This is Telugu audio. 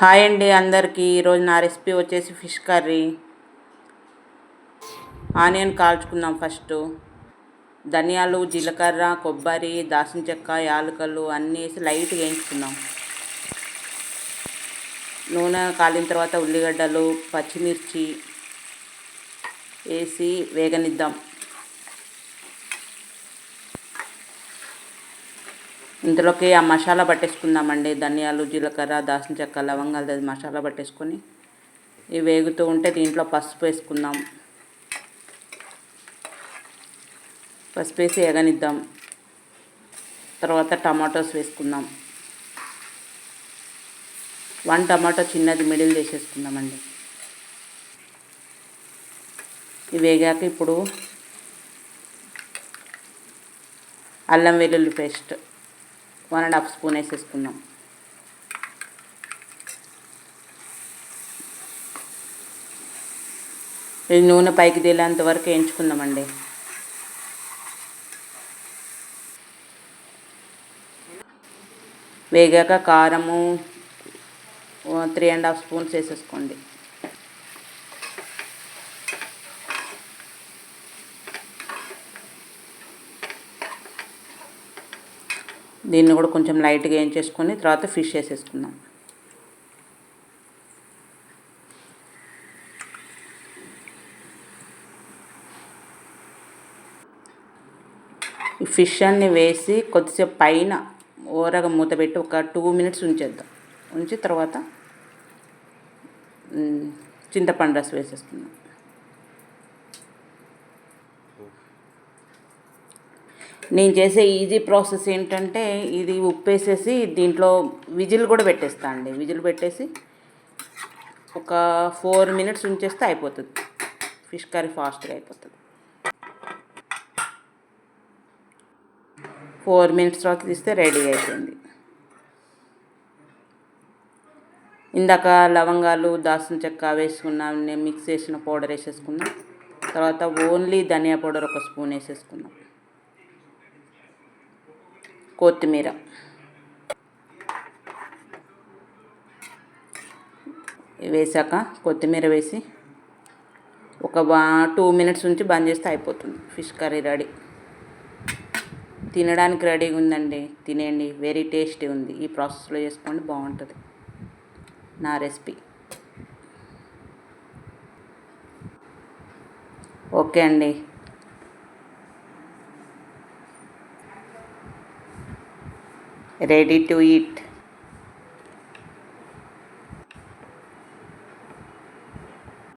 హాయ్ అండి అందరికీ. ఈరోజు నా రెసిపీ వచ్చేసి ఫిష్ కర్రీ. ఆనియన్ కాల్చుకుందాం ఫస్ట్. ధనియాలు జీలకర్ర కొబ్బరి దాసిన చెక్క యాలకలు అన్నీ వేసి లైట్గా వేయించుకుందాం. నూనె కాలిన తర్వాత ఉల్లిగడ్డలు పచ్చిమిర్చి వేసి వేగనిద్దాం. ఇందులోకి ఆ మసాలా పట్టేసుకుందామండి. ధనియాలు జీలకర్ర దాల్చిన చెక్క లవంగాలు అది మసాలా పట్టేసుకొని ఇవి వేగుతూ ఉంటే దీంట్లో పసుపు వేసుకుందాం. పసుపు వేసి ఎగనిద్దాం. తర్వాత టమాటోస్ వేసుకుందాం. వన్ టమాటో చిన్నది మిడిల్ చేసేసుకుందామండి. ఇవి వేగాక ఇప్పుడు అల్లం వెల్లుల్లి paste. One and half spoon వేసేసుకుందాం. ఇది నూనె పైకి తేలేంత వరకు వేయించుకుందామండి. వేగాక కారము త్రీ అండ్ హాఫ్ స్పూన్స్ వేసేసుకోండి. దీన్ని కూడా కొంచెం లైట్గా వేయించేసుకొని తర్వాత ఫిష్ వేసేసుకుందాం. ఈ ఫిష్ అన్ని వేసి కొద్దిసేపు పైన ఓరగా మూత పెట్టి ఒక టూ మినిట్స్ ఉంచేద్దాం. ఉంచి తర్వాత చింతపండు రసం వేసేసుకుందాం. నేను చేసే ఈజీ ప్రాసెస్ ఏంటంటే ఇది ఉప్పు వేసేసి దీంట్లో విజిల్ కూడా పెట్టేస్తా అండి. విజిల్ పెట్టేసి ఒక ఫోర్ మినిట్స్ ఉంచేస్తే అయిపోతుంది. ఫిష్ కర్రీ ఫాస్ట్గా అయిపోతుంది. ఫోర్ మినిట్స్ తర్వాత తీస్తే రెడీ అయిపోయింది. ఇందాక లవంగాలు దాల్చిన చెక్క వేసుకున్నాం మిక్స్ చేసిన పౌడర్ వేసేసుకున్నాం. తర్వాత ఓన్లీ ధనియా పౌడర్ ఒక స్పూన్ వేసేసుకున్నాం. కొత్తిమీర. వేసాక కొత్తిమీర వేసి ఒక టూ మినిట్స్ ఉంచి బంద్ చేస్తే అయిపోతుంది. Fish curry ready. తినడానికి రెడీగా ఉందండి. తినేయండి. వెరీ టేస్టీ ఉంది. ఈ ప్రాసెస్లో చేసుకోండి బాగుంటుంది. నా రెసిపీ. ఓకే అండి. Ready to eat